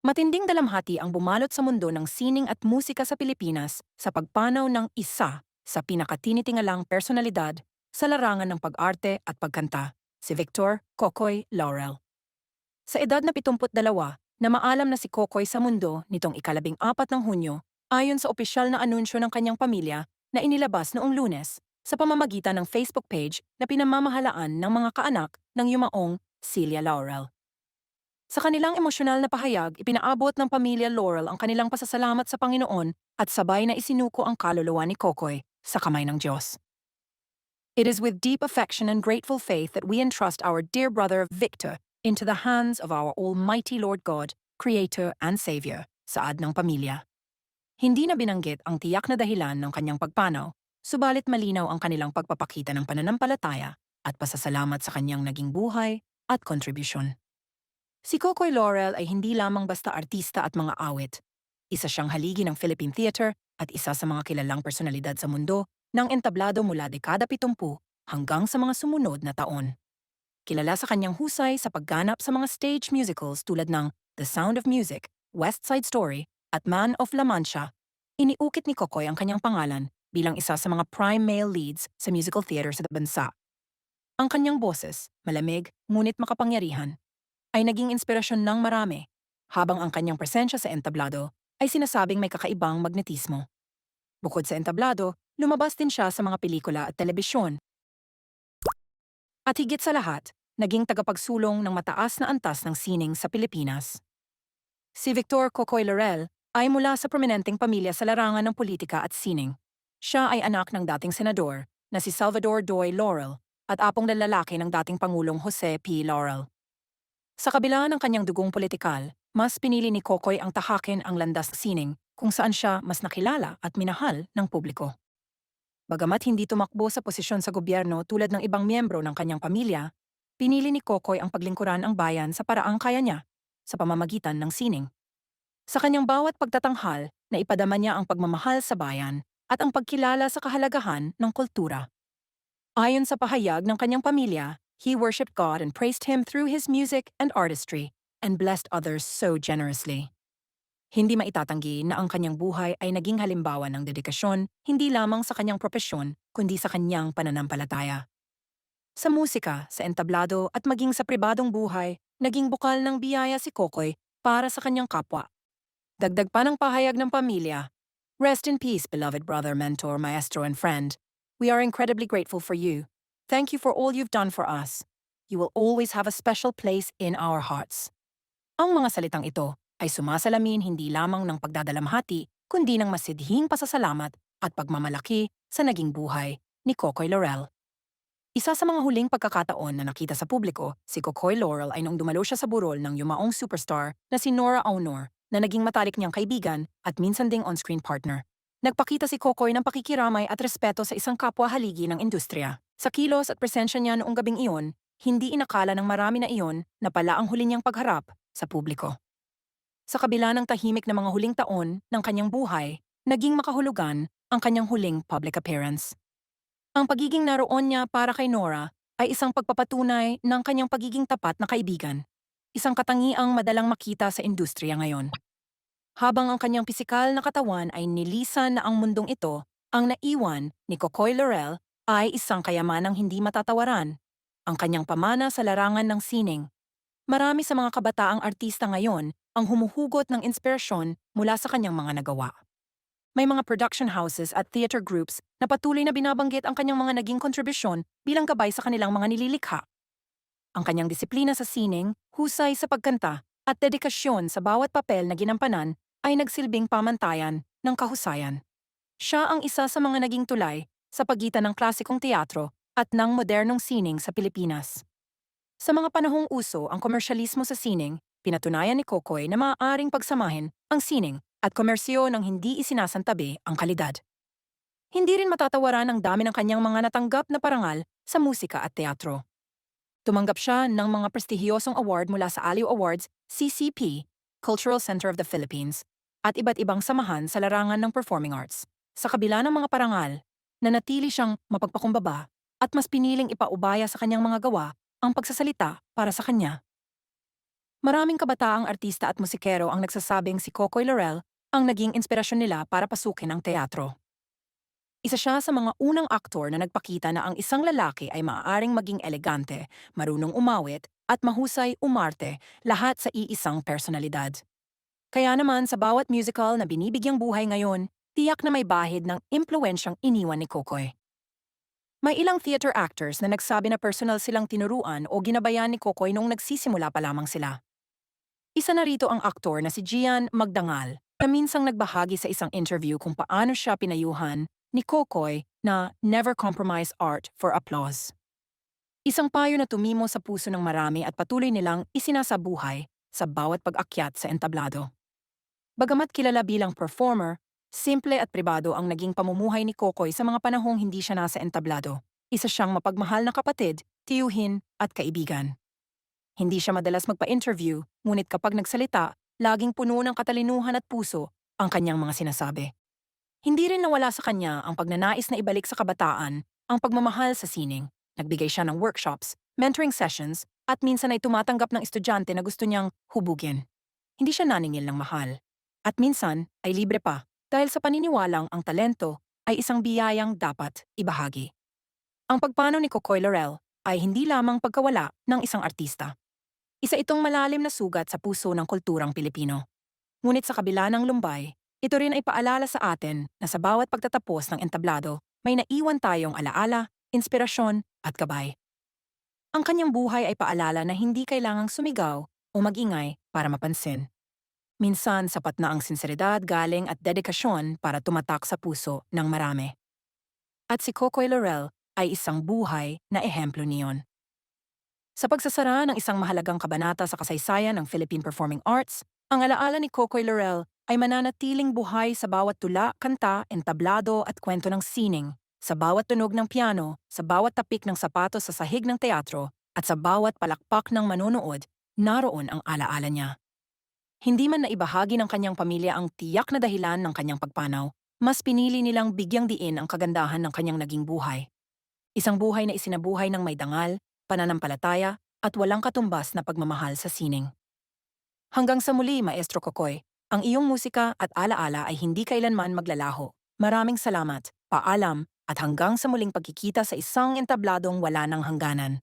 Matinding dalamhati ang bumalot sa mundo ng sining at musika sa Pilipinas sa pagpanaw ng isa sa pinakatinitingalang personalidad sa larangan ng pag-arte at pagkanta, si Victor Kokoy Laurel. Sa edad na 72, na maalam na si Kokoy sa mundo nitong ikalabing apat ng Hunyo ayon sa opisyal na anunsyo ng kanyang pamilya na inilabas noong lunes sa pamamagitan ng Facebook page na pinamamahalaan ng mga kaanak ng yumaong Celia Laurel. Sa kanilang emosyonal na pahayag, ipinaabot ng pamilya Laurel ang kanilang pasasalamat sa Panginoon at sabay na isinuko ang kaluluwa ni Kokoy sa kamay ng Diyos. It is with deep affection and grateful faith that we entrust our dear brother Victor into the hands of our Almighty Lord God, Creator and Savior, saad ng pamilya. Hindi na binanggit ang tiyak na dahilan ng kanyang pagpanaw, subalit malinaw ang kanilang pagpapakita ng pananampalataya at pasasalamat sa kanyang naging buhay at kontribusyon. Si Kokoy Laurel ay hindi lamang basta artista at mga awit. Isa siyang haligi ng Philippine Theater at isa sa mga kilalang personalidad sa mundo ng entablado mula dekada 70 hanggang sa mga sumunod na taon. Kilala sa kanyang husay sa pagganap sa mga stage musicals tulad ng The Sound of Music, West Side Story at Man of La Mancha, iniukit ni Kokoy ang kanyang pangalan bilang isa sa mga prime male leads sa musical theater sa bansa. Ang kanyang boses, malamig ngunit makapangyarihan, ay naging inspirasyon ng marami, habang ang kanyang presensya sa entablado ay sinasabing may kakaibang magnetismo. Bukod sa entablado, lumabas din siya sa mga pelikula at telebisyon. At higit sa lahat, naging tagapagsulong ng mataas na antas ng sining sa Pilipinas. Si Victor Cocoy Laurel ay mula sa prominenteng pamilya sa larangan ng politika at sining. Siya ay anak ng dating senador na si Salvador Doy Laurel at apong lalaki ng dating Pangulong Jose P. Laurel. Sa kabila ng kanyang dugong politikal, mas pinili ni Kokoy ang tahakin ang landas ng sining kung saan siya mas nakilala at minahal ng publiko. Bagamat hindi tumakbo sa posisyon sa gobyerno tulad ng ibang miyembro ng kanyang pamilya, pinili ni Kokoy ang paglingkuran ang bayan sa paraang kaya niya sa pamamagitan ng sining. Sa kanyang bawat pagtatanghal, na ipadama niya ang pagmamahal sa bayan at ang pagkilala sa kahalagahan ng kultura. Ayon sa pahayag ng kanyang pamilya, He worshipped God and praised Him through his music and artistry, and blessed others so generously. Hindi maitatanggi na ang kanyang buhay ay naging halimbawa ng dedikasyon hindi lamang sa kanyang propesyon, kundi sa kanyang pananampalataya. Sa musika, sa entablado at maging sa pribadong buhay, naging bukal ng biyaya si Kokoy para sa kanyang kapwa. Dagdag pa ng pahayag ng pamilya, Rest in peace, beloved brother, mentor, maestro, and friend. We are incredibly grateful for you Thank you for all you've done for us. You will always have a special place in our hearts. Ang mga salitang ito ay sumasalamin hindi lamang ng pagdadalamhati, kundi ng masidhing pasasalamat at pagmamalaki sa naging buhay ni Kokoy Laurel. Isa sa mga huling pagkakataon na nakita sa publiko, si Kokoy Laurel ay nung dumalo siya sa burol ng yumaong superstar na si Nora Aunor na naging matalik niyang kaibigan at minsan ding on-screen partner. Nagpakita si Kokoy ng pakikiramay at respeto sa isang kapwa haligi ng industriya. Sa kilos at presensya niya noong gabing iyon, hindi inakala ng marami na iyon na pala ang huli niyang pagharap sa publiko. Sa kabila ng tahimik na mga huling taon ng kanyang buhay, naging makahulugan ang kanyang huling public appearance. Ang pagiging naroon niya para kay Nora ay isang pagpapatunay ng kanyang pagiging tapat na kaibigan, isang katangiang madalang makita sa industriya ngayon. Habang ang kanyang pisikal na katawan ay nilisan na ang mundong ito, ang naiwan ni Kokoy Laurel ay isang kayamanang hindi matatawaran, ang kanyang pamana sa larangan ng sining. Marami sa mga kabataang artista ngayon ang humuhugot ng inspirasyon mula sa kanyang mga nagawa. May mga production houses at theater groups na patuloy na binabanggit ang kanyang mga naging kontribusyon bilang gabay sa kanilang mga nililikha. Ang kanyang disiplina sa sining, husay sa pagkanta, at dedikasyon sa bawat papel na ginampanan ay nagsilbing pamantayan ng kahusayan. Siya ang isa sa mga naging tulay sa pagitan ng klasikong teatro at ng modernong sining sa Pilipinas. Sa mga panahong uso ang komersyalismo sa sining, pinatunayan ni Kokoy na maaaring pagsamahin ang sining at komersyo ng hindi isinasantabi ang kalidad. Hindi rin matatawaran ang dami ng kanyang mga natanggap na parangal sa musika at teatro. Tumanggap siya ng mga prestihiyosong award mula sa Aliw Awards, CCP, Cultural Center of the Philippines, at iba't ibang samahan sa larangan ng performing arts. Sa kabila ng mga parangal, nanatili siyang mapagpakumbaba at mas piniling ipaubaya sa kanyang mga gawa ang pagsasalita para sa kanya. Maraming kabataang artista at musikero ang nagsasabing si Cocoy Laurel ang naging inspirasyon nila para pasukin ang teatro. Isa siya sa mga unang aktor na nagpakita na ang isang lalaki ay maaaring maging elegante, marunong umawit, at mahusay umarte, lahat sa iisang personalidad. Kaya naman sa bawat musical na binibigyang buhay ngayon, tiyak na may bahid ng impluensyang iniwan ni Kokoy. May ilang theater actors na nagsabi na personal silang tinuruan o ginabayan ni Kokoy noong nagsisimula pa lamang sila. Isa na rito ang aktor na si Gian Magdangal na minsang nagbahagi sa isang interview kung paano siya pinayuhan ni Kokoy na never compromise art for applause. Isang payo na tumimo sa puso ng marami at patuloy nilang isinasabuhay sa bawat pag-akyat sa entablado. Bagamat kilala bilang performer, simple at pribado ang naging pamumuhay ni Kokoy sa mga panahong hindi siya nasa entablado. Isa siyang mapagmahal na kapatid, tiyuhin at kaibigan. Hindi siya madalas magpa-interview, ngunit kapag nagsalita, laging puno ng katalinuhan at puso ang kanyang mga sinasabi. Hindi rin nawala sa kanya ang pagnanais na ibalik sa kabataan ang pagmamahal sa sining. Nagbigay siya ng workshops, mentoring sessions, at minsan ay tumatanggap ng estudyante na gusto niyang hubugin. Hindi siya naningil ng mahal. At minsan ay libre pa dahil sa paniniwalang ang talento ay isang biyayang dapat ibahagi. Ang pagpanaw ni Kokoy Laurel ay hindi lamang pagkawala ng isang artista. Isa itong malalim na sugat sa puso ng kulturang Pilipino. Ngunit sa kabila ng lumbay, ito rin ay paalala sa atin na sa bawat pagtatapos ng entablado, may naiwan tayong alaala, inspirasyon at gabay. Ang kanyang buhay ay paalala na hindi kailangang sumigaw o magingay para mapansin. Minsan sapat na ang sinseridad, galing at dedikasyon para tumatak sa puso ng marami. At si Cocoy Laurel ay isang buhay na ehemplo niyon. Sa pagsasara ng isang mahalagang kabanata sa kasaysayan ng Philippine Performing Arts, ang alaala ni Cocoy Laurel ay mananatiling buhay sa bawat tula, kanta, entablado at kwento ng sining, sa bawat tunog ng piano, sa bawat tapik ng sapatos sa sahig ng teatro, at sa bawat palakpak ng manonood, naroon ang alaala niya. Hindi man naibahagi ng kanyang pamilya ang tiyak na dahilan ng kanyang pagpanaw, mas pinili nilang bigyang diin ang kagandahan ng kanyang naging buhay. Isang buhay na isinabuhay ng may dangal, pananampalataya, at walang katumbas na pagmamahal sa sining. Hanggang sa muli, Maestro Kokoy, ang iyong musika at alaala ay hindi kailanman maglalaho. Maraming salamat, paalam, at hanggang sa muling pagkikita sa isang entabladong wala ng hangganan.